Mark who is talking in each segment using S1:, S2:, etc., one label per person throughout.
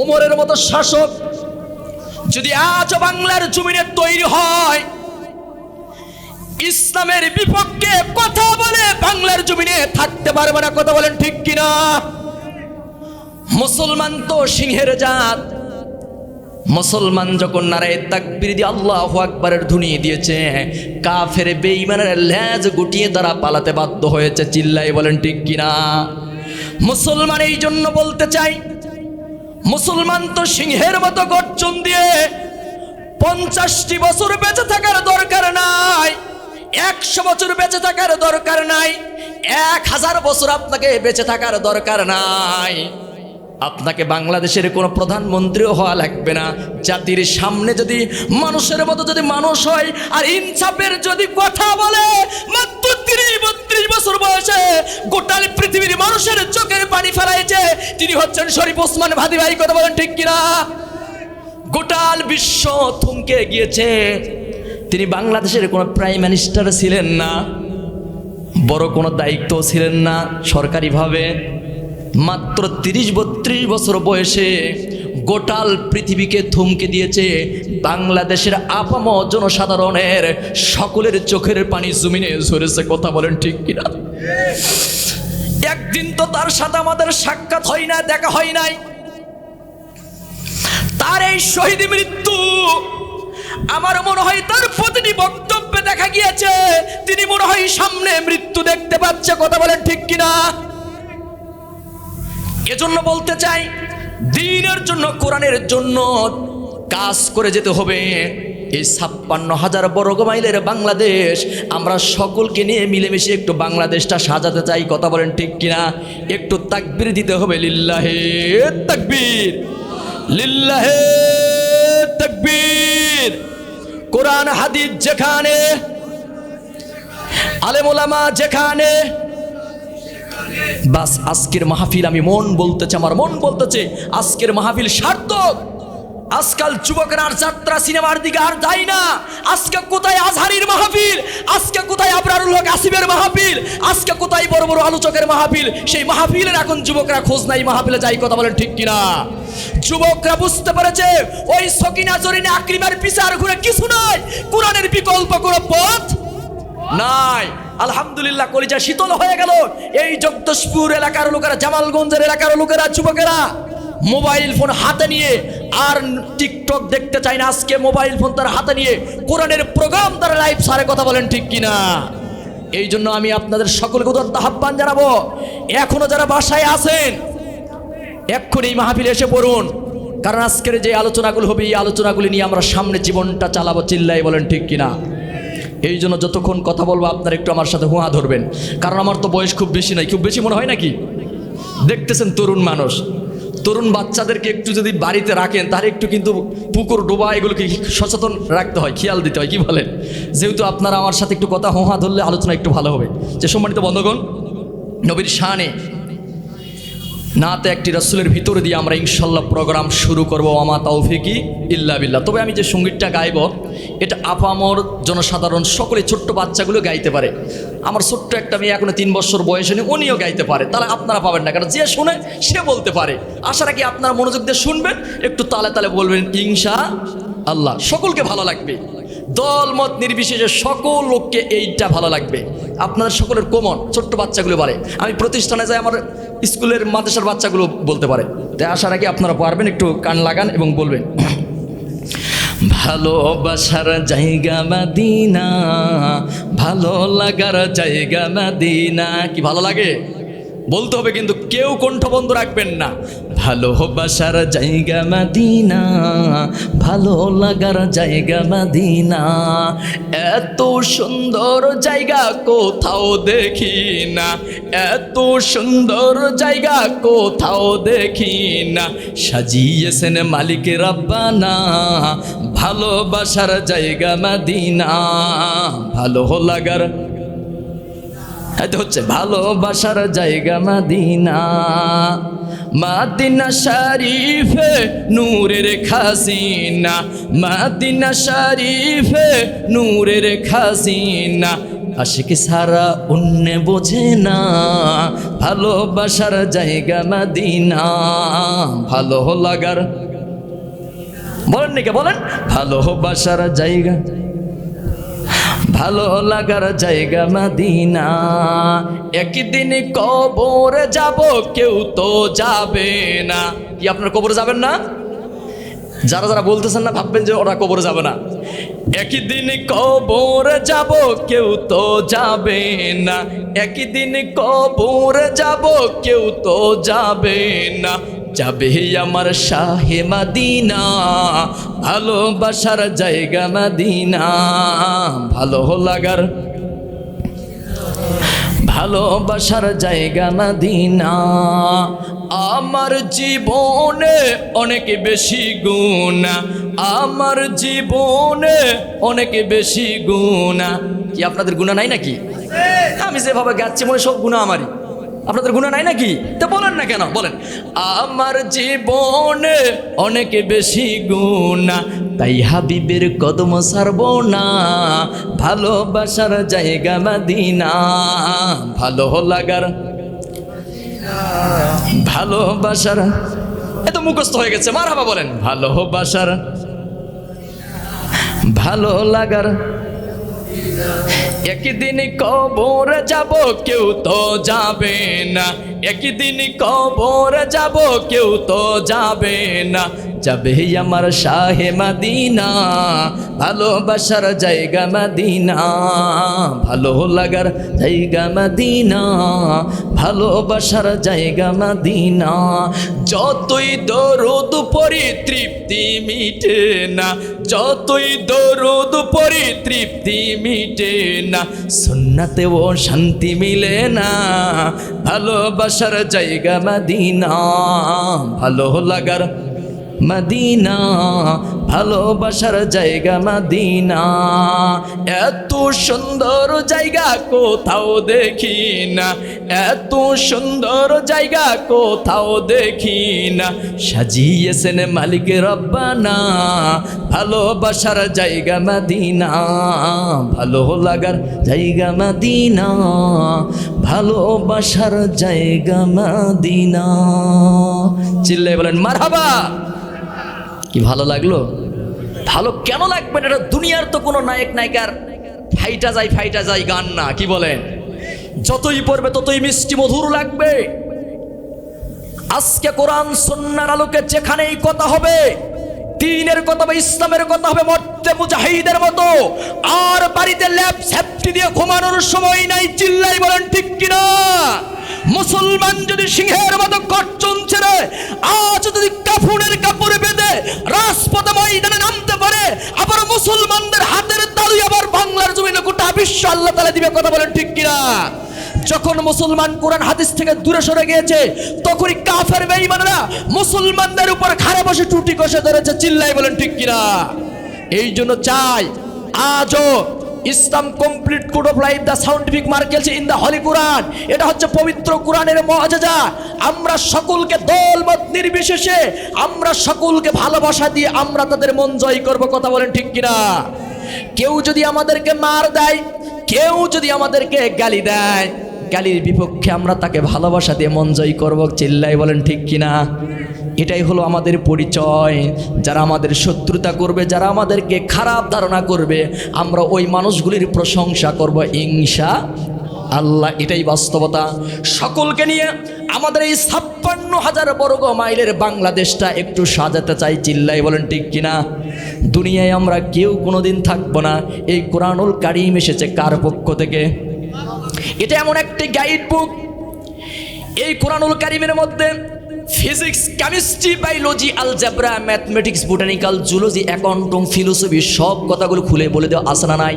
S1: ওমরের মতো শাসক যদি আজ বাংলার জমিনে তৈরি হয়, ইসলামের বিপক্ষে কথা বলে বাংলার জমিনে থাকতে পারবে না, কথা বলেন ঠিক কিনা? মুসলমান তো সিংহের জাত। মুসলমান যখন নারায় তাকবির দিয়ে আল্লাহ আকবরের ধুনি দিয়েছে, কাফের বেঈমানের ল্যাজ গুটিয়ে তারা পালাতে বাধ্য হয়েছে চিল্লাই বলেন ঠিক কিনা? মুসলমান এই জন্য বলতে চাই মুসলমান তো সিংহের মতো গর্জন দিয়ে পঞ্চাশটি বছর বেঁচে থাকার দরকার নাই। একশো বছর বেঁচে থাকার দরকার নাই। এক হাজার বছর আপনাকে বেঁচে থাকার দরকার নাই। আপনাকে বাংলাদেশের কোনো প্রধানমন্ত্রীও হওয়া লাগবে না। জাতির সামনে যদি মানুষের মতো যদি মানুষ হয়, আর ইনসাফের যদি কথা বলে, মাত্র তিরিশ বত্রিশ বছর বয়সে গোটাল পৃথিবীর মানুষের চোখের পানি ফেলাইছে, তিনি হচ্ছেন শরীফ ওসমান ভাদি ভাই, কথা বলেন ঠিক কিনা? গোটাল বিশ্ব থমকে গিয়েছে। তিনি বাংলাদেশের কোনো প্রাইম মিনিস্টার ছিলেন না, বড় কোনো দায়িত্ব ছিলেন না, সরকারিভাবে মাত্র তিরিশ বত্রিশ বছর বয়সে গোটাল পৃথিবীকে থমকে দিয়েছে বাংলাদেশের আপাম জনসাধারণের সকলের চোখের পানি জমিনে ঝরেছে কথা বলেন ঠিক কিনা? একদিন তো তার সাথে আমাদের সাক্ষাৎ হয় না, দেখা হয় নাই। তার এই শহীদ মৃত্যু আমার মনে হয় তার প্রতিটি বক্তব্যে দেখা গিয়েছে। তিনি মনে হয় সামনে মৃত্যু দেখতে পাচ্ছে, কথা বলেন ঠিক কিনা? এজন্য বলতে চাই, দিনের জন্য, কোরআনের জন্য কাজ করে যেতে হবে। এই ছাপ্পান্ন হাজার বর্গ মাইলের বাংলাদেশ, আমরা সকলকে নিয়ে মিলেমিশে একটু বাংলাদেশটা সাজাতে চাই, কথা বলেন ঠিক কিনা? একটু তাকবির দিতে হবে, লিল্লাহে তাকবীর লিল্লাহে তাকবীর। কোরআন, হাদিস যেখানে, আলেমুলামা যেখানে বাস, আজকের মাহফিল আমি মন বলতেছে, আমার মন বলতেছে, আজকের মাহফিল সার্থক। আজকাল যুবকরা আর যাত্রা সিনেমার দিকে আর যায় না। আজকে কোথায় আজহারির মাহফিল? আজকে কোথায় আবরারুল হক আসিফের মাহফিল? আজকে কোথায় বড় বড় আলোচকের মাহফিল? সেই মাহফিলের এখন যুবকরা খোঁজ নাই, মাহফিলে যাই কথা বলেন ঠিক কিনা? যুবকরা বুঝতে পেরেছে, ওই সকিনা জরিনে আকরিমার পিছার ঘুরে কিছু নাই। কোরআনের বিকল্প কোনো পথ নাই। আলহামদুলিল্লাহ, কলিজা শীতল হয়ে গেল। এই জগদশপুর এলাকার লোকেরা, জামালগঞ্জের এলাকার লোকেরা, যুবকেরা, মোবাইল ফোন হাতে নিয়ে, আর টিকটক দেখতে চায় না। আজকে মোবাইল ফোন তার হাতে নিয়ে, কোরআনের প্রোগ্রাম তারা লাইভ সারে কথা বলেন ঠিক কিনা? এই জন্য আমি আপনাদের সকলকে উদত্ত আহ্বান জানাব। এখনও যারা বাসায় আছেন, এক্ষুনি এই মাহফিলে এসে পড়ুন। কারণ আজকের যে আলোচনাগুলো হবে, এই আলোচনাগুলি নিয়ে আমরা সামনে জীবনটা চালাবো চিল্লাই বলেন ঠিক কিনা? এই জন্য যতক্ষণ কথা বলব, আপনারা একটু আমার সাথে হুঁয়া ধরবেন। কারণ আমার তো বয়স খুব বেশি নাই। খুব বেশি মনে হয় নাকি? দেখতেছেন তরুণ মানুষ। তরুণ বাচ্চাদেরকে একটু যদি বাড়িতে রাখেন, তাহলে একটু কিন্তু পুকুর, ডোবা, এগুলোকে সচেতন রাখতে হয়, খেয়াল দিতে হয়, কি বলেন? যেহেতু আপনারা আমার সাথে একটু কথা হোঁহা ধরলে আলোচনা একটু ভালো হবে। যে সম্মানিত বন্ধগণ, নবীর শানে নাতে একটি রসুলের ভিতর দিয়ে আমরা ইনশাল্লাহ প্রোগ্রাম শুরু করব আমা তৌফিকি ইল্লা বিল্লাহ। তবে আমি যে সঙ্গীতটা গাইব, এটা আপামর জনসাধারণ, সকলে ছোট্ট বাচ্চাগুলো গাইতে পারে। আমার ছোট্ট একটা মেয়ে এখনও তিন বছর বয়সে নেই উনিও গাইতে পারে। তাহলে আপনারা পাবেন না, কারণ যে শুনে সে বলতে পারে। আশা রাখি আপনারা মনোযোগ দিয়ে শুনবেন, একটু তালে তালে বলবেন ইনশা আল্লাহ সকলকে ভালো লাগবে। দল মত নির্বিশেষে সকল লোককে এইটা ভালো লাগবে। আপনাদের সকলের কমন ছোট্ট বাচ্চাগুলো পারে আমি প্রতিষ্ঠানে যাই, আমার স্কুলের মাদ্রাসার বাচ্চাগুলো বলতে পারে। তাই আশা রাখি আপনারা পারবেন, একটু কান লাগান এবং বলবেন। ভালোবাসার জায়গা মাদিনা, ভালো লাগার জায়গা মাদিনা। কি ভালো লাগে? বলতে হবে কিন্তু কেউ কণ্ঠ বন্ধ রাখবেন না। ভালোবাসার জায়গা মাদিনা, ভালো লাগার জায়গা মাদিনা। এত সুন্দর জায়গা কোথাও দেখি না এত সুন্দর জায়গা কোথাও দেখি না সাজিয়েছেন মালিক রাব্বানা ভালোবাসার জায়গা মাদিনা, ভালো লাগার হচ্ছে ভালোবাসার জায়গা মাদিনা। মাদিনা শরীফে নূরের খাসিনা মাদিনা শরীফে নূরের খাসিনা আশিক সারা অন্য বোঝে না, ভালোবাসার জায়গা মাদিনা। ভালো লাগার বলেন নাকি, বলেন। ভালোবাসার জায়গা ভালো লাগার জায়গা মাদিনা। একদিন কবর যাব, কেউ তো যাবে না। কি, আপনার কবর যাবেন না? যারা যারা বলতেছেন না, ভাববেন যে ওরা কবর যাবে না। একদিন কবর যাব, কেউ তো যাবে না। একদিন কবর যাব, কেউ তো যাবে না। যাবে আমার শাহে মাদিনা, ভালোবাসার জায়গা মাদিনা। ভালো লাগার, ভালোবাসার জায়গা মাদিনা। আমার জীবনে অনেক বেশি গুণা আমার জীবনে অনেক বেশি গুণা কি আপনাদের গুণা নাই নাকি? আমি যেভাবে গাচ্ছি মনে সব গুণা আমারই। আপনাদের গুণা নাই নাকি? তো বলেন না কেন? বলেন। আমার জীবনে অনেক বেশি গুণা তাই হাবিবের কদম সারব না। ভালোবাসার জায়গা মাদিনা। ভালো লাগার ভালোবাসার এত মুখস্থ হয়ে গেছে মার হাবা বলেন। ভালোবাসার ভালো লাগার একদিন কবর যাব, কেউ তো যাবে না। একদিন কবর যাব, কেউ তো যাবে না। যাবে আমার শাহে মাদিনা, ভালোবাসার জায়গা মাদিনা। ভালো লাগার জায়গা মাদিনা, ভালোবাসার জায়গা মাদিনা। যতই দরদ পরি তৃপ্তি মিটে না, যতই দরদ পরি তৃপ্তি মিটে না। সুন্নাতেও শান্তি মিলে না। ভালোবাসার জায়গা মাদিনা ভালো লাগার মদিনা, ভালোবাসার জায়গা মদিনা। এত সুন্দর জায়গা কোথাও দেখি না এত সুন্দর জায়গা কোথাও দেখি না সাজিয়েছেন মালিক রব্বানা, ভালোবাসার জায়গা মদিনা। ভালো লাগার জায়গা মদিনা, ভালোবাসার জায়গা মদিনা। চিল্লে বলেন, মারহাবা! কি ভালো লাগল? ভালো কেন লাগবে এটা দুনিয়ার তো কোনো নায়ক, নায়িকার ফাইটা যায় ফাইটা যায় গান না, কি বলেন? যতই পড়বে ততই মিষ্টি মধুর লাগবে। আজকে কোরআন সন্ন্যার আলোকে যেখানেই কথা হবে, দিনের কথা হবে, ইসলামের কথা হবে, মর্তে মুজাহিদের মতো, আর বাড়িতে ল্যাব সেফটি দিয়ে ঘুমানোর সময় নাই, চিল্লাই বলেন ঠিক কিনা? মুসলমান যদি সিংহের মতো গর্জন ছেড়ে, আজ যদি কাফুনের বেঁধে আবার মুসলমানদের হাতের গোটা বিশ্ব আল্লাহ দিবে, কথা বলেন ঠিক কিনা? যখন মুসলমান কোরআন হাদিস থেকে দূরে সরে গিয়েছে, তখনই কাফের বেঈমানরা মুসলমানদের উপর খাড়ে বসে টুটি কষে ধরেছে চিল্লাই বলেন ঠিক কিনা? এই জন্য চাই আজও Islam complete code of life the scientific miracles in the holy Quran এটা হচ্ছে পবিত্র কোরআনের মহাজাজা। আমরা সকলকে দলমত নির্বিশেষে, আমরা সকলকে ভালোবাসা দিয়ে আমরা তাদের মন জয় করব, কথা বলেন ঠিক কিনা? কেউ যদি আমাদেরকে মার দেয়, কেউ যদি আমাদেরকে গালি দেয়, গালির বিপক্ষে আমরা তাকে ভালোবাসা দিয়ে মন জয় করব, চিল্লাই বলেন ঠিক কিনা? এটাই হলো আমাদের পরিচয়। যারা আমাদের শত্রুতা করবে, যারা আমাদেরকে খারাপ ধারণা করবে, আমরা ওই মানুষগুলির প্রশংসা করব ইংসা আল্লাহ। এটাই বাস্তবতা। সকলকে নিয়ে আমাদের এই ছাপ্পান্ন হাজার বর্গ মাইলের বাংলাদেশটা একটু সাজাতে চাই চিল্লাই বলেন ঠিক কিনা? দুনিয়ায় আমরা কেউ কোনোদিন থাকব না। এই কোরআনুল কারিম এসেছে কার পক্ষ থেকে? এটা এমন একটি গাইড বুক এই কোরআনুল কারিমের মধ্যে physics chemistry biology algebra mathematics botanical zoology অ্যাকাউন্টম philosophy সব কথাগুলো খুলে বলে দেওয়া আসে না নাই?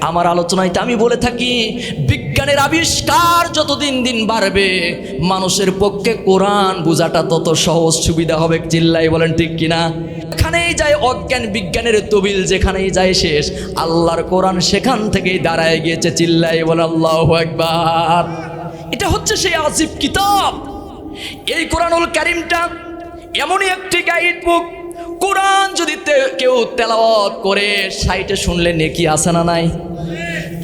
S1: আমার আলোচনায় আমি বলে থাকি, বিজ্ঞানের আবিষ্কার যত দিন দিন বাড়বে, মানুষের পক্ষে কোরআন বোঝাটা তত সহজ সুবিধা হবে চিল্লাই বলেন ঠিক কিনা? যেখানেই যায় অজ্ঞান বিজ্ঞানের তবিল, যেখানেই যায় শেষ, আল্লাহর কোরআন সেখান থেকেই দাঁড়ায় গিয়েছে চিল্লাই বলে আল্লাহ একবার এটা হচ্ছে সেই আজিব কিতাব এই কোরআনুল কারিমটা এমনই একটি গাইড বুক কোরআন যদি কেউ তেলাওয়াত করে, সাইটে শুনলে নেকি আসে না নাই?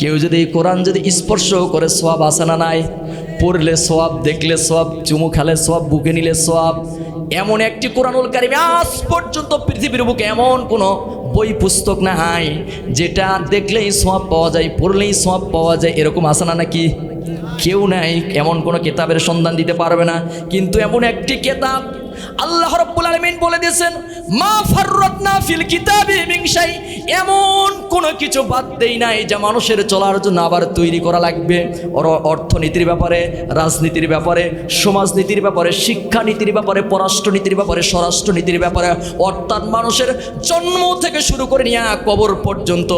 S1: কেউ যদি কোরআন যদি স্পর্শ করে সোয়াব আসানা নাই? পড়লে সোয়াব দেখলে সোয়াব চুমু খালে সোয়াব বুকে নিলে সোয়াব এমন একটি কোরআনুল কারিম আজ পর্যন্ত পৃথিবীর বুকে এমন কোনো বই, পুস্তক না হয় যেটা দেখলেই সোয়াব পাওয়া যায়, পড়লেই সোয়াব পাওয়া যায়, এরকম আসে না নাকি? কেউ নাই, এমন কোনো কেতাবের সন্ধান দিতে পারবে না। কিন্তু এমন একটি কেতাব আল্লাহ রব্বুল আলমিন বলে দিয়েছেন মা ফাররাতনা ফিল কিতাবি শাই, এমন কোনো কিছু বাদ দেই নাই যা মানুষের চলার জন্য আবার তৈরি করা লাগবে। অর্থনীতির ব্যাপারে, রাজনীতির ব্যাপারে, সমাজনীতির ব্যাপারে, শিক্ষানীতির ব্যাপারে, পররাষ্ট্রনীতির ব্যাপারে, স্বরাষ্ট্রনীতির ব্যাপারে, অর্থাৎ মানুষের জন্ম থেকে শুরু করে নিয়ে কবর পর্যন্ত,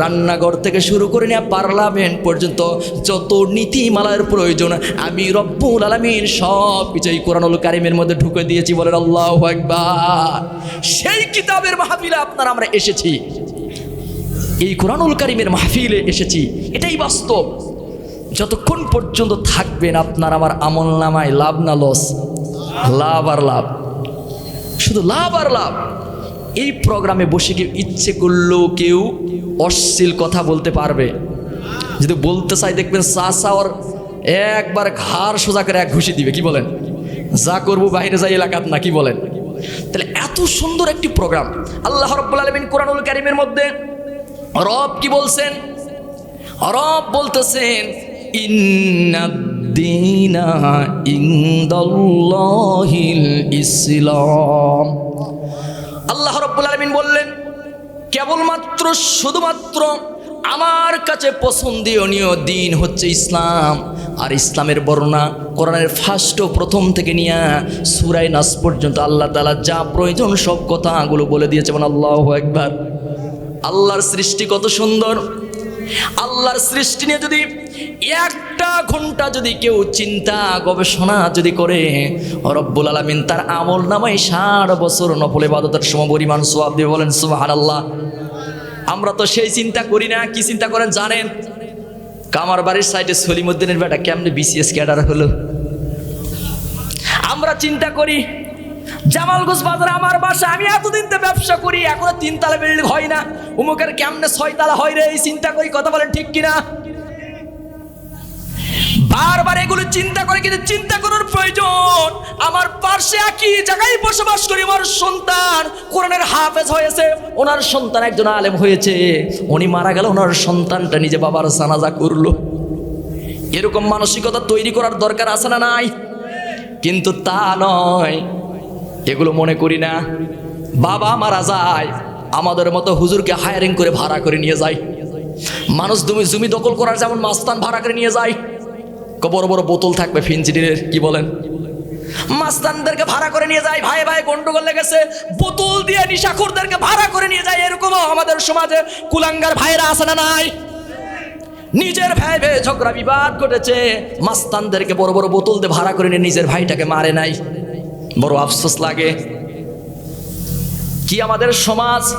S1: রান্নাঘর থেকে শুরু করে নিয়ে পার্লামেন্ট পর্যন্ত, যত নীতিমালার প্রয়োজন, আমি রব্বুল আলমিন সব কিছুই কোরআনুল কারিমের মধ্যে ঢুকে দিয়েছি বলেন আল্লাহ একবার সেই কিতাবের মাহফিলে আপনার আমরা এসেছি। এই কোরআনুল কারিমের মাহফিলে এসেছি। এটাই বাস্তব। যতক্ষণ পর্যন্ত থাকবেন আপনার আমার আমল নামায় লাভ না লস, লাভ আর লাভ। শুধু লাভ আর লাভ। এই প্রোগ্রামে বসে কেউ ইচ্ছে করলেও কেউ অশ্লীল কথা বলতে পারবে। যদি বলতে চাই দেখবেন চা চাওয়ার একবার ঘাড় সোজা করে এক ঘুষি দিবে। কি বলেন? যা করব, বাইরে যাই এলাকাত না, কি বলেন? তাহলে সুন্দর একটি প্রোগ্রাম আল্লাহ রব্বুল আলমিন কোরআনুল কারিমের মধ্যে রব কি বলছেন? রব বলতেছেন ইসলাম। আল্লাহ রব্বুল আলমিন বললেন, কেবলমাত্র, শুধুমাত্র আমার কাছে পছন্দনীয় দিন হচ্ছে ইসলাম। আর ইসলামের বর্ণনা কোরআনের ফার্স্ট প্রথম থেকে নিয়ে সুরাই নাস পর্যন্ত আল্লাহ তালা যা প্রয়োজন সব কথাগুলো বলে দিয়েছে। মানে আল্লাহ একবার আল্লাহর সৃষ্টি কত সুন্দর। আল্লাহর সৃষ্টি নিয়ে যদি একটা ঘণ্টা যদি কেউ চিন্তা, গবেষণা যদি করে, রব্বুল আলমিন তার আমল নামাই ষাট বছর নফলে বাদতের সম পরিমাণ সোয়াব দিয়ে বলেন সুবাহ আল্লাহ আমরা তো সেই চিন্তা করি না। কি চিন্তা করেন জানেন? কামার বাড়ির সাইডে সলিমুদ্দিনের বেটা কেমনে বিসিএস ক্যাডার হলো? আমরা চিন্তা করি জামালগঞ্জ বাজার আমার বাসা, আমি এতদিন তো ব্যবসা করি, এখনও তিনতলা বিল্ডিং হয় না। উমুকের কেমনে ছয়তলা হয় রে, এই চিন্তা করি, কথা বলেন ঠিক কিনা? বারবার এগুলো চিন্তা করে কিন্তু চিন্তা করার প্রয়োজন। আমার পার্শ্বে একই জায়গায় বসবাস করি, আমার সন্তান কোরআনের হাফেজ হয়েছে, ওনার সন্তান একজন আলেম হয়েছে। উনি মারা গেল, ওনার সন্তানটা নিজে বাবার জানাজা করল। এরকম মানসিকতা তৈরি করার দরকার আছে না নাই? কিন্তু তা নয়, এগুলো মনে করি না। বাবা মারা যায়, আমাদের মতো হুজুরকে হায়ারিং করে ভাড়া করে নিয়ে যায়। মানুষ জমি জমি দখল করার যেমন মাস্তান ভাড়া করে নিয়ে যায়। বড় বড় বোতল থাকবে ফিনচিডিনের কি বলেন? মাস্তানদেরকে ভাড়া করে নিয়ে যায়, ভাই ভাই, গন্ডগোল লেগেছে। বোতল দিয়ে নিশাখুরদেরকে ভাড়া করে নিয়ে যায়, এরকমও আমাদের সমাজে। কুলাঙ্গার ভাইরা আছে না নাই? নিজের ভাই ভাই, ঝগড়া বিবাদ ঘটেছে। মাস্তানদেরকে বড় বড় বোতল দিয়ে ভাড়া করে নিয়ে নিজের ভাইটাকে মারে নাই। বড় আফসোস লাগে। কি আমাদের সমাজ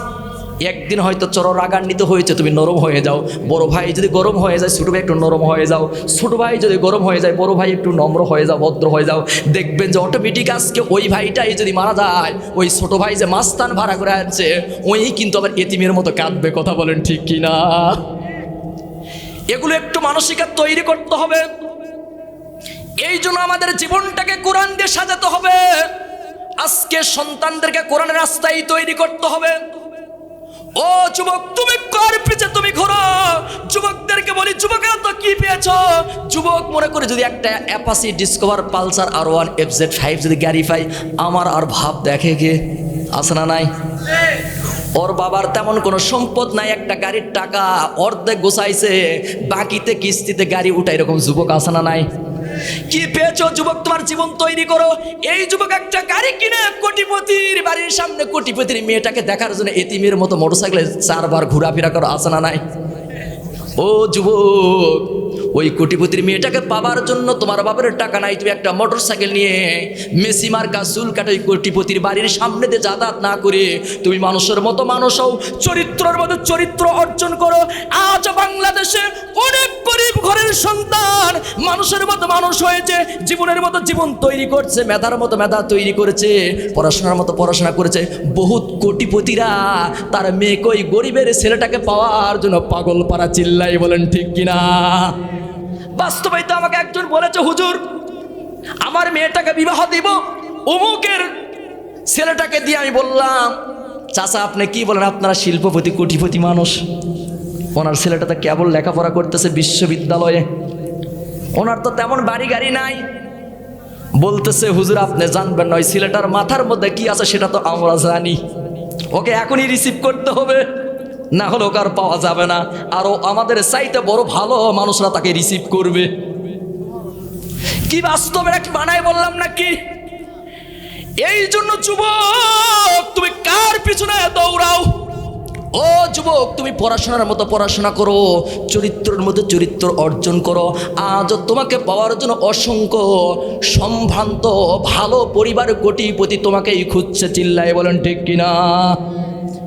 S1: একদিন হয়তো চর রাগান্বিত হয়েছে, তুমি নরম হয়ে যাও। বড় ভাই যদি গরম হয়ে যায়, ছোট ভাই একটু নরম হয়ে যাও। ছোটো ভাই যদি গরম হয়ে যায়, বড় ভাই একটু নম্র হয়ে যাও, ভদ্র হয়ে যাও। দেখবেন যে অটোমেটিক আজকে ওই ভাইটাই যদি মারা যায়, ওই ছোট ভাই যে মাস্তান ভাড়া করে আনছে, ওই কিন্তু আবার এতিমের মতো কাঁদবে, কথা বলেন ঠিক কিনা? এগুলো একটু মানসিকার তৈরি করতে হবে। এই জন্য আমাদের জীবনটাকে কোরআন দিয়ে সাজাতে হবে। আজকে সন্তানদেরকে কোরআনের রাস্তায় তৈরি করতে হবে। ও যুবক, তুমি কার পিছে, তুমি ঘোরো। যুবকদেরকে বলি, যুবকেরা তো কি পেয়েছ? যুবক, মনে করে যদি একটা Apache Discover Pulsar R one F Z five যদি গাড়ি আমার আর ভাব দেখে কে? আছে না নাই? ওর বাবার তেমন কোনো সম্পদ নাই, একটা গাড়ির টাকা অর্ধেক গোছাইছে, বাকিতে কিস্তিতে গাড়ি উঠা এরকম যুবক আছে না নাই? কি পেয়েছ, যুবক, তোমার জীবন তৈরি করো। এই যুবক একটা গাড়ি কিনে কোটিপতির বাড়ির সামনে কোটিপতির মেয়েটাকে দেখার জন্য এতিমের মতো মোটরসাইকেলে চারবার ঘোরাফেরা করো আসনা নাই? ও যুবক ওই কোটিপতির মেয়েটাকে পাবার জন্য তোমার বাবার টাকা নাই, তুমি একটা মোটর সাইকেল নিয়ে মেসি মার্কা চুল কাটা ওই কোটিপতির বাড়ির সামনে দিয়ে যাতায়াত না করে। তুমি মানুষের মতো মানুষ হও, চরিত্রের মতো চরিত্র অর্জন করো। আজ বাংলাদেশে অনেক গরিব ঘরের সন্তান মানুষের মতো মানুষ হয়েছে, জীবনের মতো জীবন তৈরি করছে, মেধার মতো মেধা তৈরি করেছে, পড়াশোনার মতো পড়াশোনা করেছে। বহুত কোটিপতিরা তার মেয়েকে ওই গরিবের ছেলেটাকে পাওয়ার জন্য পাগল পাড়া চিল্লাই বলেন ঠিক কিনা? বাস্তবায়িত আমাকে একজন বলেছে, হুজুর, আমার মেয়েটাকে বিবাহ দিব, অমুকের ছেলেটাকে দিয়ে আমি বললাম, চাচা, আপনি কি বলেন, আপনারা শিল্পপতি, কোটিপতি মানুষ? ওনার ছেলেটা তো কেবল লেখাপড়া করতেছে বিশ্ববিদ্যালয়ে। ওনার তো তেমন বাড়ি গাড়ি নাই। বলতেছে, হুজুর, আপনি জানবেন না, ওই ছেলেটার মাথার মধ্যে কি আছে সেটা তো আমরা জানি। ওকে এখনই রিসিভ করতে হবে। না হলেও কার পাওয়া যাবে না। আর ও আমাদের চাইতে বড় ভালো মানুষরা তাকে রিসিভ করবে। কি বাস্তবে এক বানায় বললাম নাকি? এই জন্য যুবক, তুমি কার পিছনে দৌড়াও? ও যুবক, তুমি পড়াশোনার মতো পড়াশোনা করো, চরিত্রের মধ্যে চরিত্র অর্জন করো। আজ তোমাকে পাওয়ার জন্য অসংখ্য সম্ভ্রান্ত, ভালো পরিবার কোটিপতি তোমাকেই খুঁজছে, চিল্লায় বলেন, ঠিক কিনা?